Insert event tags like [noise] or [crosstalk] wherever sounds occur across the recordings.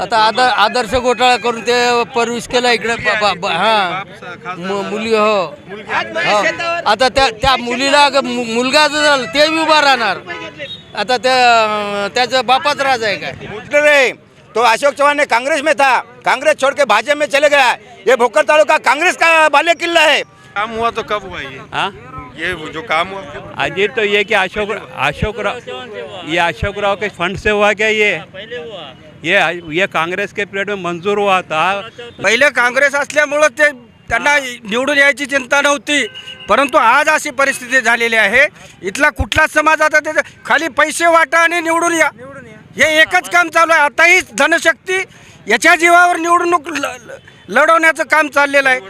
आता आदर आदर्श घोटाळा करून ते परविश केला इकडे ब- ब- ब- हा. मुली हो. हो. आता त्या त्या मुलीला मुलगा जर झाला ते बी उभा राहणार. आता त्या त्याचा बापाच राजा आहे काय? तो अशोक चौहान ने कांग्रेस में था. कांग्रेस छोड़ के भाजपा में चले गया. ये भोकर तालुका कांग्रेस का बाल्य किला है. काम हुआ तो कब हुआ ये? हाँ? ये जो काम हुआ? अजीत तो ये कि अशोक अशोक राव ये अशोक राव के फंड से हुआ क्या ये? ये ये कांग्रेस के पीरियड में मंजूर हुआ था. पहिले काँग्रेस असल्यामुळं ते त्यांना निवडून यायची चिंता नव्हती. परंतु आज अशी परिस्थिती झालेली आहे. इथला कुठलाच समाज आता त्याचं खाली पैसे वाटा आणि निवडून या. हे एकच काम चालू आहे. आताही धनशक्ती याच्या जीवावर निवडणूक ल- ल- लढवण्याचं काम चाललेलं आहे.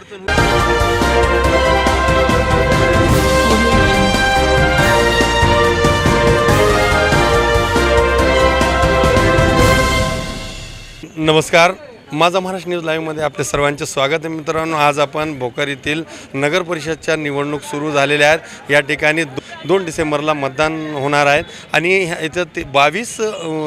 नमस्कार. माझा महाराष्ट्र न्यूज लाईव्हमध्ये आपले सर्वांचे स्वागत आहे. मित्रांनो आज आपण भोकर येथील नगर परिषदच्या निवडणूक सुरू झालेल्या आहेत. या ठिकाणी दो दोन डिसेंबरला मतदान होणार आहेत आणि ह्या- इथं ते बावीस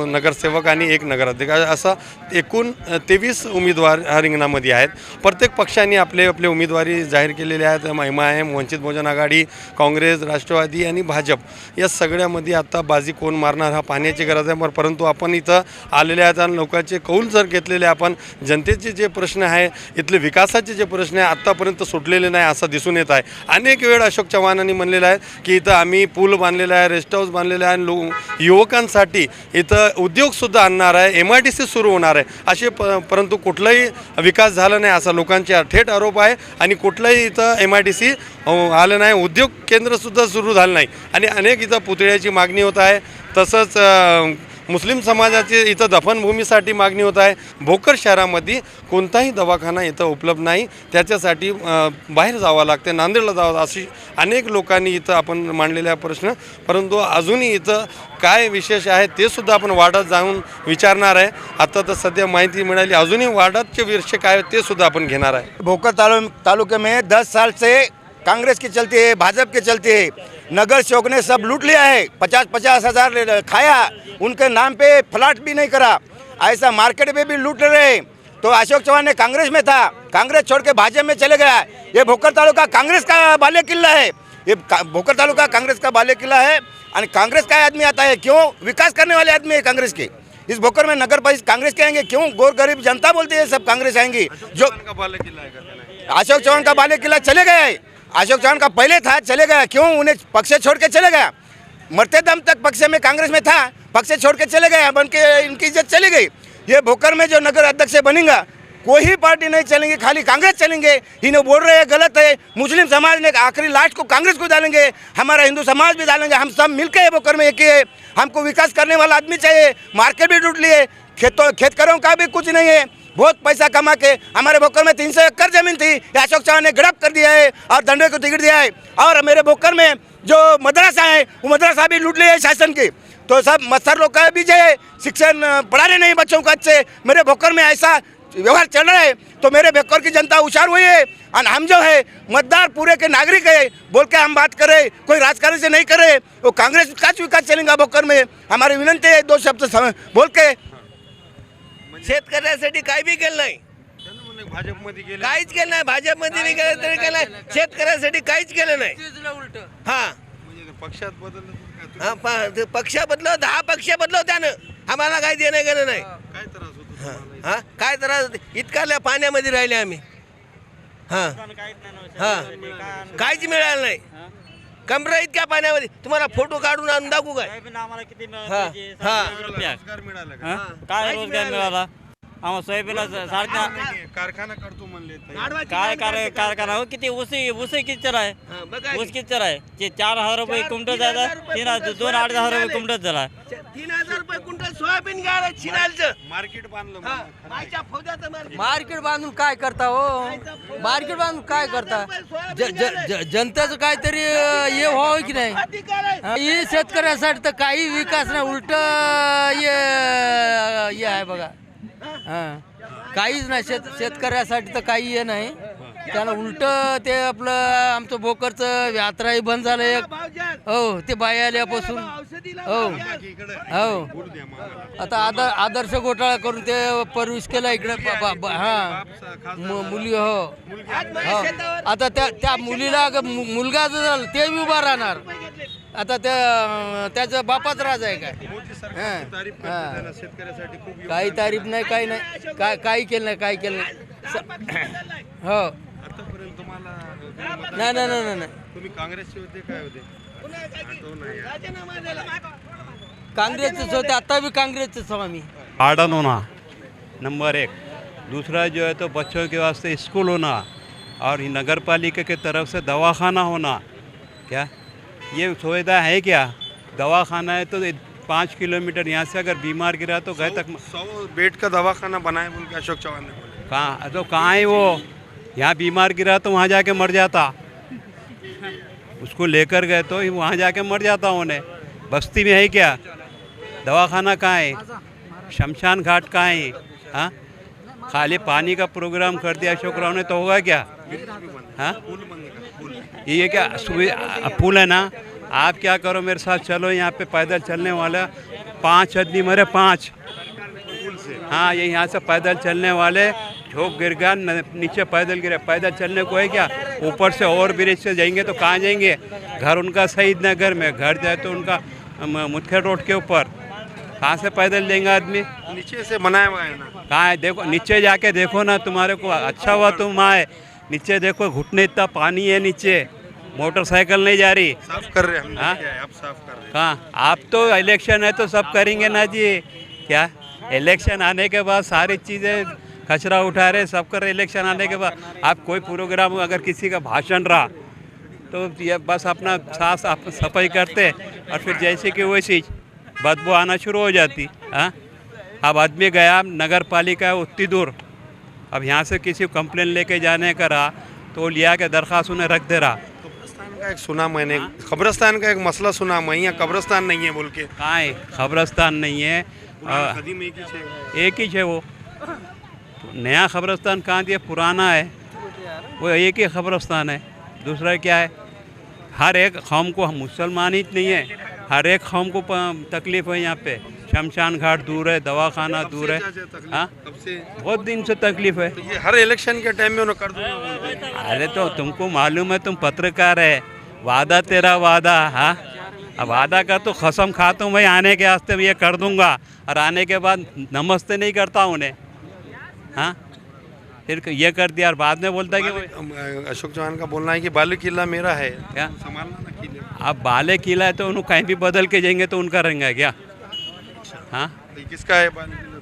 नगरसेवक आणि एक नगराध्यक्ष असा एकूण तेवीस उमेदवार ह्या रिंगणामध्ये आहेत. प्रत्येक पक्षाने आपले आपले उमेदवारी जाहीर केलेले आहेत. M I M Vanchit Bahujan Aghadi Congress Rashtrawadi आणि भाजप. या सगळ्यामध्ये आता बाजी कोण मारणार हा पाण्याची गरज आहे. परंतु आपण इथं आलेले आहेत आणि लोकांचे कौल जर घेतलेले आपण जनतेचे जे प्रश्न आहे इथले विकासाचे जे प्रश्न आहे आत्तापर्यंत सुटलेले नाही असं दिसून येत आहे. अनेक वेळ अशोक चव्हाणांनी म्हणलेलं आहे की इथं आम्ही पूल बांधलेला आहे रेस्ट हाऊस बांधलेलं आहे आणि लो युवकांसाठी इथं उद्योगसुद्धा आणणार आहे एम आय डी सी सुरू होणार आहे. असे प परंतु कुठलाही विकास झाला नाही असा लोकांचे थेट आरोप आहे आणि कुठलंही इथं एम आय डी सी आलं नाही उद्योग केंद्रसुद्धा सुरू झालं नाही. आणि अनेक इथं पुतळ्याची मागणी होत आहे. तसंच मुस्लिम समाजाची इथं दफनभूमीसाठी मागणी होत आहे. भोकर शहरामध्ये कोणताही दवाखाना इथं उपलब्ध नाही. त्याच्यासाठी बाहेर जावं लागते नांदेडला जावं अशी अनेक लोकांनी इथं आपण मांडलेला प्रश्न. परंतु अजूनही इथं काय विशेष आहे ते सुद्धा आपण वार्डात जाऊन विचारणार आहे. आता तर सध्या माहिती मिळाली अजूनही वार्डातचे विषय काय ते सुद्धा आपण घेणार आहे. भोकर तालु तालुके में दस साल से कांग्रेस की चलती है भाजपा की चलती है नगर सेवक ने सब लूट लिया है। पचास पचास हजार खाया। उनके नाम पे फ्लैट भी नहीं करा। ऐसा मार्केट में भी लूट रहे। तो अशोक चौहान ने कांग्रेस में था। कांग्रेस छोड़ के भाजपा में चले गया। ये भोकर तालुका कांग्रेस का बाल्य किला है। ये भोकर तालुका कांग्रेस का बाल्य किला है। और कांग्रेस का आदमी आता है। क्यों? विकास करने वाले आदमी है कांग्रेस के। इस भोकर में नगर परिषद कांग्रेस के आएंगे। क्यों? गोर गरीब जनता बोलती है सब कांग्रेस आएंगी। जो अशोक चौहान का बाले किला चले गए। अशोक चौहान का पहले था, चले गया। क्यों? उन्हें पक्ष छोड़ के चले गया। मरते दम तक पक्ष में कांग्रेस में था, पक्ष छोड़ के चले गए बन के इनकी इज़्ज़त चली गई। ये भोकर में जो नगर अध्यक्ष बनेगा, कोई पार्टी नहीं चलेंगे, खाली कांग्रेस चलेंगे। इन्हें बोल रहे हैं, गलत है। मुस्लिम समाज ने आखिरी लास्ट को कांग्रेस को डालेंगे, हमारा हिंदू समाज भी डालेंगे। हम सब मिलकर ये भोकर में एक ही है। हमको विकास करने वाला आदमी चाहिए, मार्केट भी टूट लिए। खेतों, खेतकरों का भी कुछ नहीं है। बहुत पैसा कमा के हमारे भोकर में तीन सौ एकड़ जमीन थी। अशोक चौहान ने गिरफ्त कर दिया है और दंडे को टिकट दिया है। और मेरे भोकर में जो मदरसा है वो मदरसा भी लूट लिया है शासन की। तो सब मच्छर लोग का भी जो है। शिक्षण पढ़ा रहे नहीं बच्चों को अच्छे। मेरे भोकर में ऐसा व्यवहार चल रहा है तो मेरे भोकर की जनता होशियार हुई है। और हम जो है मतदार पूरे के नागरिक है। बोल के हम बात करें कोई राजकारण से नहीं करे। वो कांग्रेस का विकास चलेगा भोकर में। हमारी विनंती है दो शब्द बोल के शेतकऱ्यासाठी काय बी केलं नाही. भाजपमध्ये गेले. काहीच केलं नाही. भाजपमध्ये बी केलं तरी केलं नाही. शेतकऱ्यासाठी काहीच केलं नाही. हा. पक्षात बदल हा, प- ते पक्ष बदलव दहा पक्ष बदलव त्यानं. आम्हाला काही देणं गेलं नाही. काय त्रास होतो तुम्हाला? हा? काय तर इतकाल्या पाण्यामध्ये राहिले आम्ही. हा. हा. काहीच मिळालं नाही. कमरा इतक्या पाण्यामध्ये. तुम्हाला फोटो काढून आणून दाखवू काय? हा हा. रोजगार मिळाला का? काय रोजगार मिळाला? आम्हाला सोयाबीनला सारखा कारखाना करतो म्हणले काय कार- कारखाना? हो किती ऊस ऊस किती आहे. हा, ऊस किती आहे. ते चार हजार रुपये कुंटल जायला तीन हजार दोन अडीच हजार रुपये कुंटल झाला. तीन हजार रुपये सोयाबीन मार्केट बांधलं म्हणून. मायच्या फौजाचं मार्केट. मार्केट बांधून काय करता हो? मार्केट बांधून काय करता? ज- ज- ज- जनतेचं काहीतरी अं, हे व्हावं की नाही? अधिकार आहे. हा, हे शेतकऱ्यासाठी तर काही विकास नाही. उलट हे हे आहे बघा. हा. काहीच नाही. शेत शेतकऱ्यासाठी तर काही हे नाही. त्याला उलट ते आपलं आमचं भोकरचं यात्राही बंद झालं. एक हो ते बाई आल्यापासून. हो. हो. आता आदर आदर्श घोटाळा करून ते परविश केला इकडे. ब- ब- ब- हा. मु- मुली हो. हो. आता त्या त्या मुलीला मुलगा जर झाला ते बी उभा राहणार. आता त्या त्याचा बापाच राज आहे काय? हा, हा. शेतकऱ्यासाठी खूप काही तारीफ नाही काही नाही. काय काही केलं नाही काही केलं नाही. स- हो. आतापर्यंत तुम्हाला नाही नाही नाही नाही, नाही. तुम्ही काँग्रेसचे होते काय होते? काँग्रेसचेच होते आता भी काँग्रेसचेच आहो आम्ही गार्डन होना नंबर एक. दूसरा जो है तो बच्चों के वास्ते स्कूल होना और नगर पालिका के तरफ़ से दवाखाना होना. क्या? ये सुविधा है क्या? दवाखाना है तो पाँच किलोमीटर यहाँ से अगर बीमार गिरा तो घर तक सौ बेड का दवाखाना बनाए बोल के अशोक चौहान ने बोला। कहाँ? तो कहाँ है वो? यहाँ बीमार गिरा तो वहाँ जाके मर जाता। उसको लेकर गए तो वहाँ जाके मर जाता उन्हें। बस्ती में है क्या? दवाखाना कहाँ है? शमशान घाट कहाँ है? हाँ? खाली पानी का प्रोग्राम कर दिया अशोक राव ने तो होगा क्या? हाँ? ये क्या पुल है ना? आप क्या करो मेरे साथ, चलो यहाँ पे पैदल चलने वाला। पाँच आदमी मरे, पाँच। हाँ ये यहाँ से पैदल चलने वाले। झोंक गिर गया नीचे पैदल गिरे। पैदल चलने को है क्या? ऊपर से और ब्रिज से जाएँगे तो कहाँ जाएँगे? घर उनका शहीद नगर में घर जाए तो उनका म- मुख्य रोड के ऊपर। कहाँ से पैदल लेंगे आदमी? नीचे से बनाया हुआ है ना। कहाँ है? देखो नीचे जाके देखो ना तुम्हारे को अच्छा हुआ तुम आए। नीचे देखो घुटने इतना पानी है नीचे। मोटरसाइकिल नहीं जा रही। साफ़ कर रहे हैं हमने हाँ? साफ़ कर रहे हैं। कहाँ? आप तो इलेक्शन है तो सब करेंगे ना जी। क्या? इलेक्शन आने के बाद सारी चीज़ें कचरा उठा रहे सब कर रहे इलेक्शन आने के बाद। आप कोई प्रोग्राम अगर किसी का भाषण रहा तो ये बस अपना साफ़ आप सफ़ाई करते और फिर जैसे कि वैसी बदबू आना शुरू हो जाती हाँ? अब आदमी गया नगर पालिका है उतनी दूर। अब यहाँ से किसी कंप्लेन लेके जाने का रहा तो लिया के दरख्वास्त उन्हें रख दे रहा। कब्रस्तान का एक सुना मैंने कब्रस्तान का एक मसला सुना मैं यहाँ कब्रस्तान नहीं है बोल के। कहाँ है? खबरस्तान नहीं है। आ, ही एक ही है वो। नया खबरस्तान कहाँ दिया? पुराना है। वो एक ही खबरस्तान है। दूसरा क्या है? हर एक कौम को हम मुसलमान ही नहीं है। हर एक कौम को तकलीफ़ है यहाँ पे। शमशान घाट दूर है दवाखाना दूर है? हाँ बहुत दिन से तकलीफ़ है। तो ये हर इलेक्शन के टाइम में उन्हें कर दूँगा अरे तो तुमको मालूम है तुम पत्रकार है। वादा तेरा वादा हाँ? अब वादा का तो कसम खाता हूँ भाई आने के वास्ते में ये कर दूँगा। और आने के बाद नमस्ते नहीं करता उन्हें। हाँ? फिर ये कर दिया और बाद में बोलता है कि अशोक चौहान का बोलना है कि बालू किला मेरा है। क्या? संभालना ना किले अब बाले किला है तो उन्हें कहीं भी बदल के जाएँगे तो उनका रहेंगे क्या? हाँ? तो किसका है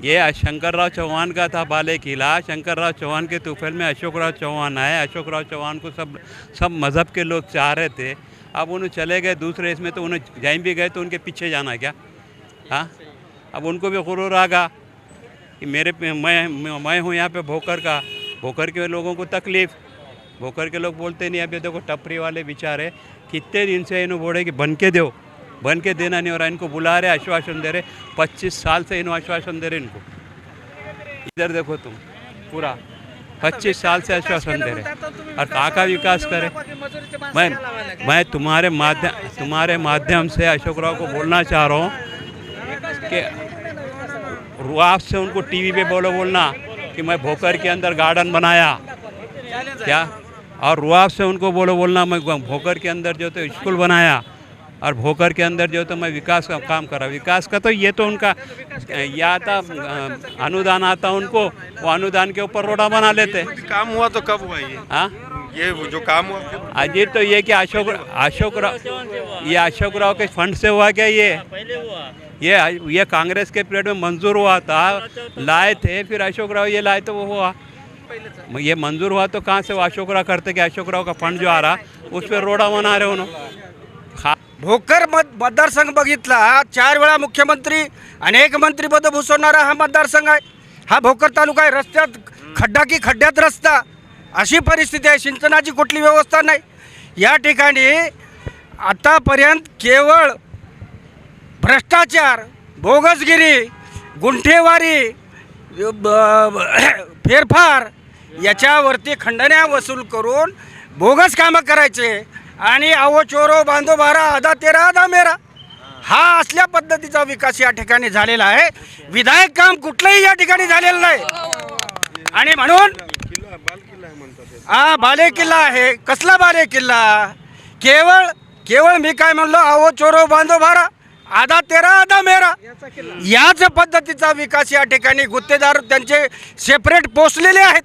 ये शंकर राव चौहान का था बाले किला। शंकर राव चौहान के तूफेल में अशोक राव चौहान आए। अशोक राव चौहान को सब सब मज़हब के लोग चाह रहे थे। अब उन्हें चले गए दूसरे इसमें तो उन्हें जाइन भी गए तो उनके पीछे जाना क्या? हाँ? अब उनको भी गुरूर आ गया। कि मेरे मैं, मैं- हूँ यहाँ पे भोकर का, भोकर के लोगों को तकलीफ़। भोकर के लोग बोलते नहीं अभी देखो टपरी वाले बेचारे कितने दिन से इन्हों बोले कि बन के दो, बन के देना नहीं हो रहा, इनको बुला रहे आश्वासन दे रहे पच्चीस साल से इन्हों आश्वासन दे रहे इनको। इधर देखो तुम, पूरा। पच्चीस साल से आश्वासन दे रहे और कहाँ का विकास करे? मैं मैं तुम्हारे माध्यम तुम्हारे माध्यम से अशोक राव को बोलना चाह रहा हूँ कि रुआब से उनको टीवी पे बोलो बोलना कि मैं भोकर के अंदर गार्डन बनाया। क्या? और रुआब से उनको बोलो बोलना मैं भोकर के अंदर जो तो स्कूल बनाया और भोकर के अंदर जो तो मैं विकास का काम करा विकास का तो ये तो उनका ये आता अनुदान आता उनको वो अनुदान के ऊपर रोडा बना लेते। काम हुआ तो कब हुआ ये? हाँ? ये वो जो काम हुआ अजीत तो ये कि अशोक अशोक राव ये अशोक राव के फंड से हुआ क्या ये? पहले हुआ। ये ये कांग्रेस के पीरियड में मंजूर हुआ था। लाए थे फिर अशोक राव ये लाए तो वो हुआ। ये मंजूर हुआ तो कहाँ से वो अशोक राव करते कि अशोक राव का फंड जो आ रहा उस पर रोडा बना रहे उन्होंने खा भोकर मत मतदारसंघ बघितला चार वेळा मुख्यमंत्री अनेक मंत्रीपद भूषवणारा हा मतदारसंघ आहे. हा भोकर तालुका आहे रस्त्यात खड्डा की खड्ड्यात रस्ता. अशी परिस्थिती आहे सिंचनाची कुठली व्यवस्था नाही. या ठिकाणी आतापर्यंत केवळ भ्रष्टाचार बोगसगिरी गुंठेवारी ब- [coughs] फेरफार याच्यावरती खंडण्या वसूल करून बोगस कामं करायचे. आणि अहो चोरो बांधो बारा आधा तेरा आधा मेरा. हा असल्या पद्धतीचा विकास या ठिकाणी झालेला आहे. विधायक काम कुठलंही या ठिकाणी झालेलं नाही. आणि म्हणून हा बाले किल्ला आहे. कसला बाले किल्ला? केवळ केवळ मी काय म्हणलो? अहो चोरो बांधो भारा आधा तेरा आधा मेरा. याच पद्धतीचा विकास या ठिकाणी गुत्तेदार त्यांचे सेपरेट पोचलेले आहेत.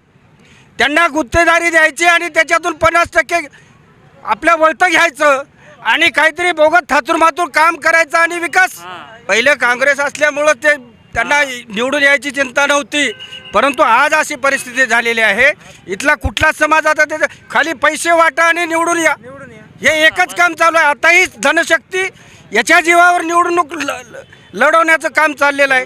त्यांना गुत्तेदारी द्यायची आणि त्याच्यातून पन्नास टक्के आपलं वळतं घ्यायचं आणि काहीतरी बोगत थातूर काम करायचं आणि विकास. पहिले काँग्रेस असल्यामुळं ते त्यांना निवडून यायची चिंता नव्हती. परंतु आज अशी परिस्थिती झालेली आहे. इथला कुठलाच समाज आता त्याच्याखाली पैसे वाटा आणि निवडून या. हे एकच काम चालू आहे. आताही धनशक्ती याच्या जीवावर निवडणूक लढवण्याचं काम चाललेलं आहे.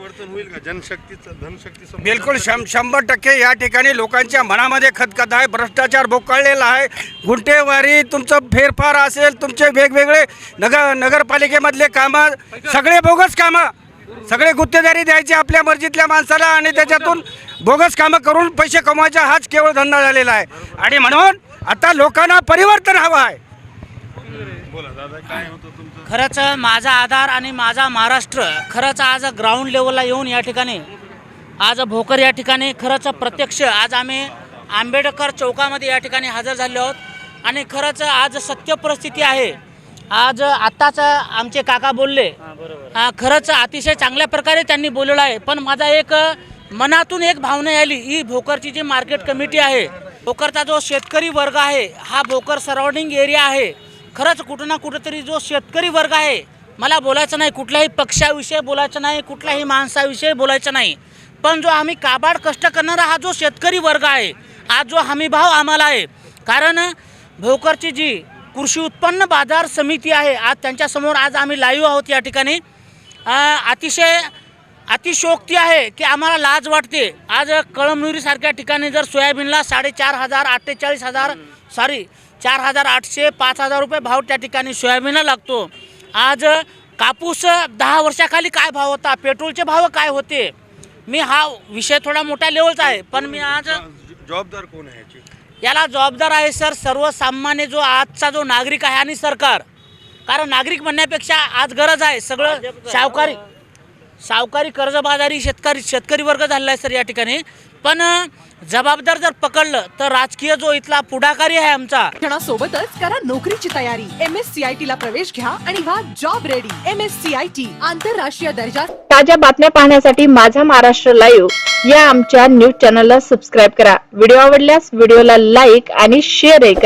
जनशक्तीचं बिलकुल शं शंभर टक्के या ठिकाणी लोकांच्या मनामध्ये खतखत आहे भ्रष्टाचार बोकाळलेला आहे. गुंटेवारी तुमचं फेरफार असेल तुमचे वेगवेगळे नगर नगरपालिकेमधले कामं सगळे बोगस कामं. सगळे गुत्तेदारी द्यायची आपल्या मर्जीतल्या माणसाला आणि त्याच्यातून बोगस कामं करून पैसे कमवायचा हाच केवळ धंदा झालेला आहे. आणि म्हणून आता लोकांना परिवर्तन हवं आहे. खरंच माझा आधार आणि माझा महाराष्ट्र खरंच आज ग्राउंड लेवलला येऊन या ठिकाणी आज भोकर या ठिकाणी खरंच प्रत्यक्ष आज आम्ही आंबेडकर चौकामध्ये या ठिकाणी हजर झाले आहोत. आणि खरंच आज सत्य परिस्थिती आहे. आज आत्ताच आमचे काका बोलले. खरंच अतिशय चांगल्या प्रकारे त्यांनी बोललेलं आहे. पण माझा एक मनातून एक भावना आली ही भोकरची जी मार्केट कमिटी आहे भोकरचा जो शेतकरी वर्ग आहे हा भोकर सराउंडिंग एरिया आहे. खरंच कुठं ना कुठंतरी जो शेतकरी वर्ग आहे मला बोलायचं नाही कुठल्याही पक्षाविषयी बोलायचं नाही कुठल्याही माणसाविषयी बोलायचं नाही. पण जो आम्ही काबाड कष्ट करणारा हा जो शेतकरी वर्ग आहे आज जो हमीभाव आम्हाला आहे. कारण भोकरची जी कृषी उत्पन्न बाजार समिती आहे आज त्यांच्यासमोर आज आम्ही लाईव्ह आहोत या ठिकाणी. अतिशय अतिशोक्ती आहे की आम्हाला लाज वाटते. आज कळमनुरीसारख्या ठिकाणी जर सोयाबीनला साडेचार हजार अठ्ठेचाळीस हजार सॉरी चार हजार आठशे पाच हजार रुपये भाव त्या ठिकाणी सोयाबीनला लागतो. आज कापूस दहा वर्षाखाली काय भाव होता? पेट्रोलचे भाव काय होते? मी हा विषय थोडा मोठ्या लेवलचा आहे पण मी आज जबाबदार कोण आहे याला जबाबदार आहे सर सर्वसामान्य जो आजचा जो नागरिक आहे आणि सरकार. कारण नागरिक म्हणण्यापेक्षा आज गरज आहे सगळं सावकारी सावकारी कर्जबाजारी शेतकरी शेतकरी वर्ग झालेला आहे सर या ठिकाणी. पण जबाबदार जर पकडलं तर राजकीय जो इथला पुढाकारी आहे आमचा. शिक्षणासोबतच करा नोकरीची तयारी. M S C I T ला प्रवेश घ्या आणि व्हा job ready M S C I T आंतरराष्ट्रीय दर्जा ताज्या बातम्या पाहण्यासाठी माझा महाराष्ट्र लाईव्ह या आमच्या न्यूज चॅनलला सबस्क्राईब करा. व्हिडिओ आवडल्यास व्हिडिओला लाईक आणि शेअर करा.